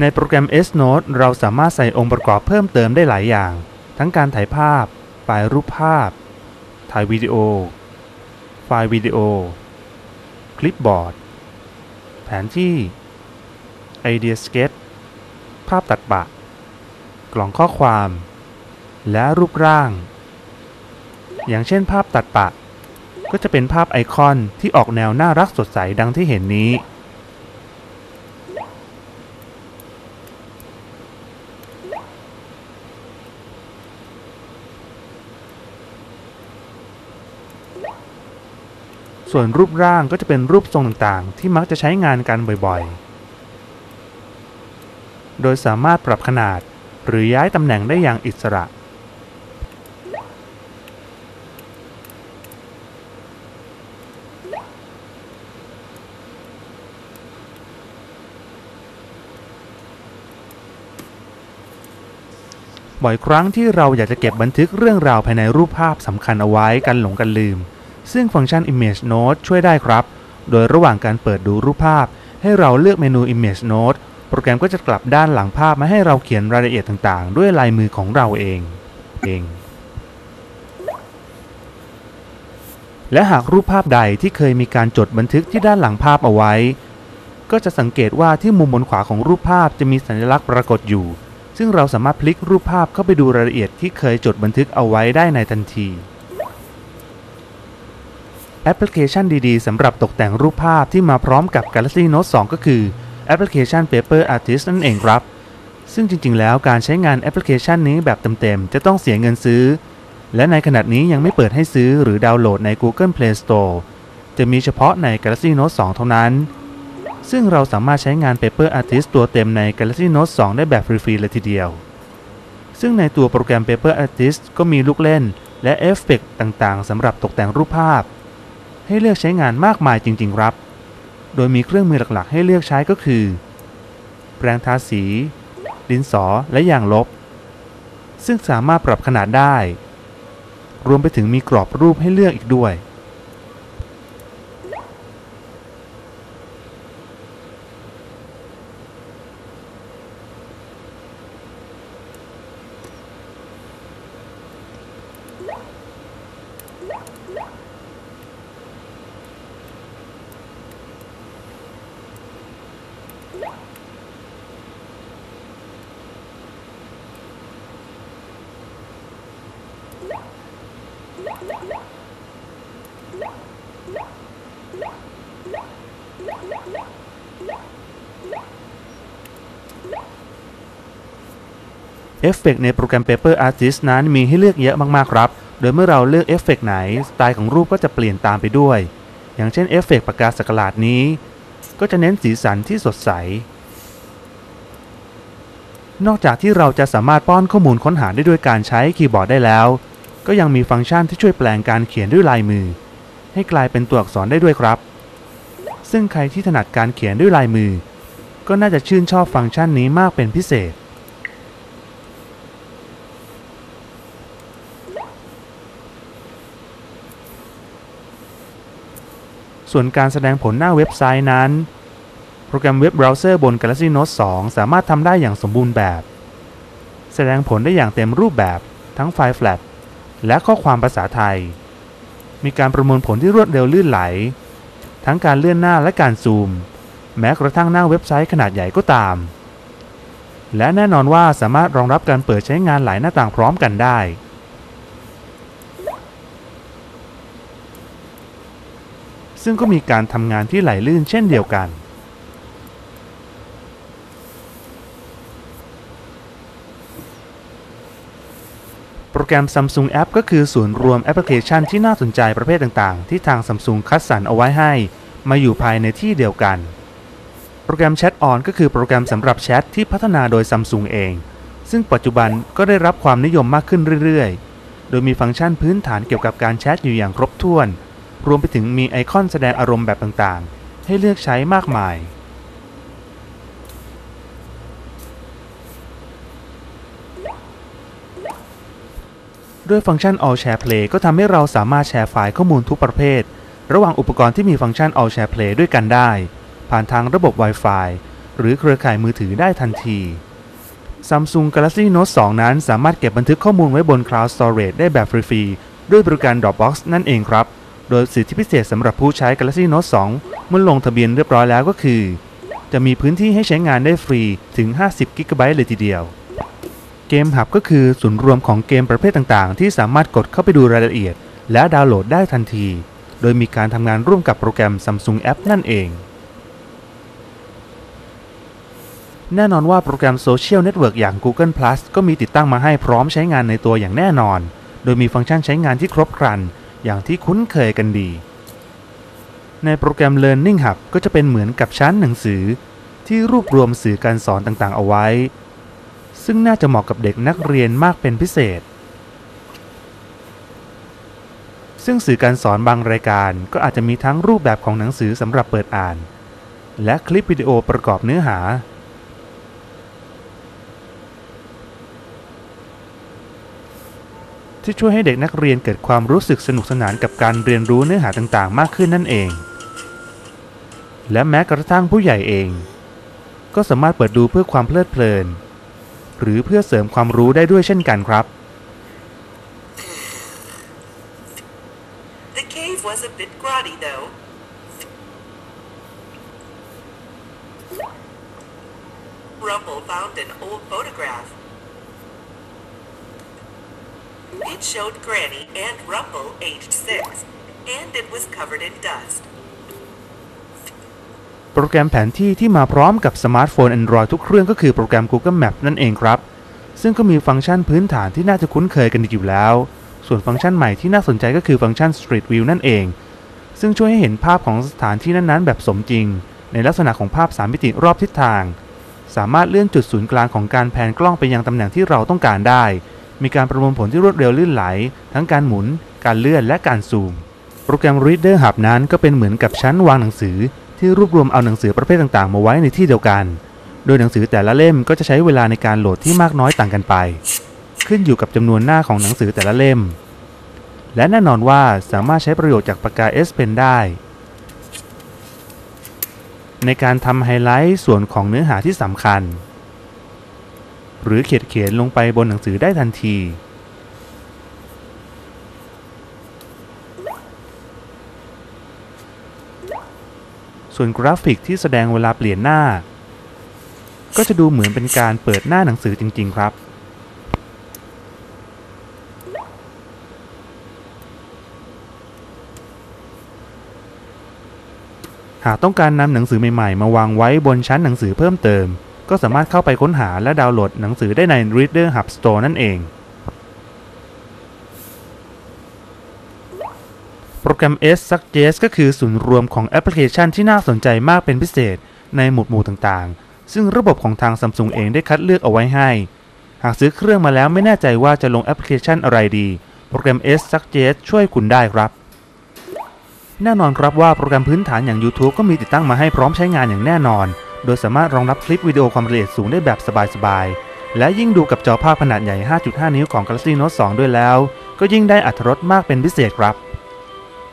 ในโปรแกรม S Note เราสามารถใส่องค์ประกอบเพิ่มเติมได้หลายอย่าง ทั้งการถ่ายภาพ ไฟล์รูปภาพ ถ่ายวิดีโอ ไฟล์วิดีโอ คลิปบอร์ด แผนที่ไอเดียสเก็ตภาพตัดปะ กล่องข้อความ และรูปร่าง อย่างเช่นภาพตัดปะ ก็จะเป็นภาพไอคอนที่ออกแนวน่ารักสดใสดังที่เห็นนี้ ส่วนรูปร่างก็จะเป็นรูปทรงต่างๆ ที่มักจะใช้งานกันบ่อยๆ โดยสามารถปรับขนาดหรือย้ายตำแหน่งได้อย่างอิสระ บ่อยครั้งที่เราอยากจะเก็บบันทึกเรื่องราวภายในรูปภาพสำคัญเอาไว้กันหลงกันลืม ซึ่งฟังก์ชัน Image Note ช่วยได้ครับ โดยระหว่างการเปิดดูรูปภาพ ให้เราเลือกเมนู Image Note โปรแกรมก็จะกลับด้านหลังภาพมาให้เราเขียนรายละเอียดต่างๆ ด้วยลายมือของเราเองเองและหากรูปภาพใดที่เคยมีการจดบันทึกที่ด้านหลังภาพเอาไว้ ก็จะสังเกตว่าที่มุมบนขวาของรูปภาพจะมีสัญลักษณ์ปรากฏอยู่ ซึ่งเราสามารถพลิกรูปภาพเข้าไปดูรายละเอียดที่เคยจดบันทึกเอาไว้ได้ในทันที แอปพลิเคชันดีๆสำหรับตกแต่งรูปภาพที่มาพร้อมกับ Galaxy Note 2 ก็คือแอปพลิเคชัน Paper Artist นั่นเองครับ ซึ่งจริงๆ แล้วการใช้งานแอปพลิเคชันนี้แบบเต็มๆ จะต้องเสียเงินซื้อ และในขณะนี้ยังไม่เปิดให้ซื้อหรือดาวน์โหลดใน Google Play Store จะมีเฉพาะใน Galaxy Note 2 เท่านั้น ซึ่งเราสามารถใช้งาน Paper Artist ตัวเต็มใน Galaxy Note 2 ได้แบบฟรีๆ เลยทีเดียว ซึ่งในตัวโปรแกรม Paper Artist ก็มีลูกเล่น และเอฟเฟกต์ต่างๆสำหรับตกแต่งรูปภาพ ให้เลือกใช้งานมากมายจริง ๆ ครับ โดยมีเครื่องมือหลักๆ ให้เลือกใช้ก็คือ แปรงทาสี ดินสอ และยางลบ ซึ่งสามารถปรับขนาดได้ รวมไปถึงมีกรอบรูปให้เลือกอีกด้วย เอฟเฟกในโปรแกรม Paper Artist นั้นมีให้เลือกเยอะมากๆครับ โดยเมื่อเราเลือกเอฟเฟกไหน สไตล์ของรูปก็จะเปลี่ยนตามไปด้วย อย่างเช่นเอฟเฟกปากกาสกลาดนี้ ก็จะเน้นสีสันที่สดใส นอกจากที่เราจะสามารถป้อนข้อมูลค้นหาได้ด้วยการใช้คีย์บอร์ดได้แล้ว ก็ยังมีฟังก์ชันที่ช่วยแปลงการเขียนด้วยลายมือ ให้กลายเป็นตัวอักษรได้ด้วยครับ ซึ่งใครที่ถนัดการเขียนด้วยลายมือ ก็น่าจะชื่นชอบฟังก์ชันนี้มากเป็นพิเศษ ส่วนการแสดงผลหน้าเว็บไซต์นั้น โปรแกรมเว็บเบราว์เซอร์บน Galaxy Note 2 สามารถทำได้อย่างสมบูรณ์แบบ แสดงผลได้อย่างเต็มรูปแบบ ทั้งไฟล์แฟลชและข้อความภาษาไทย มีการประมวลผลที่รวดเร็วลื่นไหล ทั้งการเลื่อนหน้าและการซูม แม้กระทั่งหน้าเว็บไซต์ขนาดใหญ่ก็ตาม และแน่นอนว่าสามารถรองรับการเปิดใช้งานหลายหน้าต่างพร้อมกันได้ ซึ่งก็มีการทำงานที่ไหลลื่นเช่นเดียวกัน โปรแกรม Samsung App ก็คือศูนย์รวมแอปพลิเคชันที่น่าสนใจประเภทต่างๆ ที่ทาง Samsung คัดสรรเอาไว้ให้ มาอยู่ภายในที่เดียวกัน โปรแกรม Chat On ก็คือโปรแกรมสำหรับแชทที่พัฒนาโดย Samsung เอง ซึ่งปัจจุบันก็ได้รับความนิยมมากขึ้นเรื่อยๆ โดยมีฟังก์ชันพื้นฐานเกี่ยวกับการแชทอยู่อย่างครบถ้วน รวมไปถึงมีไอคอนแสดงอารมณ์แบบต่างๆ ให้เลือกใช้มากมาย ด้วยฟังก์ชัน All Share Play ก็ทำให้เราสามารถแชร์ไฟล์ข้อมูลทุกประเภท ระหว่างอุปกรณ์ที่มีฟังก์ชัน All Share Play ด้วยกันได้ ผ่านทางระบบ Wi-Fi หรือเครือข่ายมือถือได้ทันที Samsung Galaxy Note 2 นั้นสามารถเก็บบันทึกข้อมูลไว้บน Cloud Storage ได้แบบฟรีๆด้วยบริการ Dropbox นั่นเองครับ โดยสิทธิพิเศษสำหรับผู้ใช้ Galaxy Note 2 เมื่อลงทะเบียนเรียบร้อยแล้วก็คือ จะมีพื้นที่ให้ใช้งานได้ฟรีถึง 50กิกะไบต์เลยทีเดียว เกมหับก็คือศูนย์รวมของเกมประเภทต่างๆ ที่สามารถกดเข้าไปดูรายละเอียด และดาวน์โหลดได้ทันที โดยมีการทำงานร่วมกับโปรแกรม Samsung App นั่นเอง แน่นอนว่าโปรแกรมโซเชียลเน็ตเวิร์กอย่าง Google Plus ก็มีติดตั้งมาให้พร้อมใช้งานในตัวอย่างแน่นอน โดยมีฟังก์ชันใช้งานที่ครบครัน อย่างที่คุ้นเคยกันดี ในโปรแกรม Learning Hub ก็จะเป็นเหมือนกับชั้นหนังสือ ที่รวบรวมสื่อการสอนต่างๆ เอาไว้ ซึ่งน่าจะเหมาะกับเด็กนักเรียนมากเป็นพิเศษ ซึ่งสื่อการสอนบางรายการก็อาจจะมีทั้งรูปแบบของหนังสือสำหรับเปิดอ่าน และคลิปวิดีโอประกอบเนื้อหา ที่ช่วยให้เด็กนักเรียนเกิดความรู้สึกสนุกสนานกับการเรียนรู้เนื้อหาต่างๆ มากขึ้นนั่นเอง และแม้กระทั่งผู้ใหญ่เอง ก็สามารถเปิดดูเพื่อความเพลิดเพลิน หรือเพื่อเสริมความรู้ได้ด้วยเช่นกันครับ The cave was a bit grotty, though. It showed Granny and Rumble aged six, and it was covered in dust. โปรแกรมแผนที่ที่มาพร้อมกับสมาร์ทโฟน Android ทุกเครื่องก็คือโปรแกรม Google Map นั่นเองครับ ซึ่งก็มีฟังก์ชันพื้นฐานที่น่าจะคุ้นเคยกันอยู่แล้ว ส่วนฟังก์ชันใหม่ที่น่าสนใจก็คือฟังก์ชัน Street View นั่นเอง ซึ่งช่วยให้เห็นภาพของสถานที่นั้นๆ แบบสมจริง ในลักษณะของภาพ 3 มิติรอบทิศทาง สามารถเลื่อนจุดศูนย์กลางของการแผนกล้องไปยังตำแหน่งที่เราต้องการได้ มีการประมวลผลที่รวดเร็วลื่นไหล ทั้งการหมุน การเลื่อนและการซูม โปรแกรม Reader Hub นั้นก็เป็นเหมือนกับชั้นวางหนังสือ ที่รวบรวมเอาหนังสือประเภทต่างๆ มาไว้ในที่เดียวกัน โดยหนังสือแต่ละเล่มก็จะใช้เวลาในการโหลดที่มากน้อยต่างกันไป ขึ้นอยู่กับจำนวนหน้าของหนังสือแต่ละเล่ม และแน่นอนว่าสามารถใช้ประโยชน์จากปากกา S Pen ได้ ในการทำไฮไลท์ส่วนของเนื้อหาที่สำคัญ หรือเขียนเขียนลงไปบนหนังสือได้ทันที ส่วนกราฟิกที่แสดงเวลาเปลี่ยนหน้า ก็จะดูเหมือนเป็นการเปิดหน้าหนังสือจริง ๆ ครับหากต้องการนำหนังสือใหม่ ๆ มาวางไว้บนชั้นหนังสือเพิ่มเติม ก็สามารถเข้าไปค้นหาและดาวน์โหลดหนังสือได้ใน Reader Hub Store นั่นเอง โปรแกรม S Suggest ก็คือศูนย์รวมของแอปพลิเคชันที่น่าสนใจมากเป็นพิเศษในหมวดหมู่ต่างๆ ซึ่งระบบของทาง Samsung เองได้คัดเลือกเอาไว้ให้ หากซื้อเครื่องมาแล้วไม่แน่ใจว่าจะลงแอปพลิเคชันอะไรดี โปรแกรม S Suggest ช่วยคุณได้ครับแน่นอนครับว่าโปรแกรมพื้นฐานอย่าง YouTube ก็มีติดตั้งมาให้พร้อมใช้งานอย่างแน่นอน โดยสามารถรองรับคลิปวิดีโอความละเอียดสูงได้แบบสบายๆ และยิ่งดูกับจอภาพขนาดใหญ่ 5.5 นิ้วของ Galaxy Note 2 ด้วยแล้ว ก็ยิ่งได้อัตรรสมากเป็นพิเศษครับ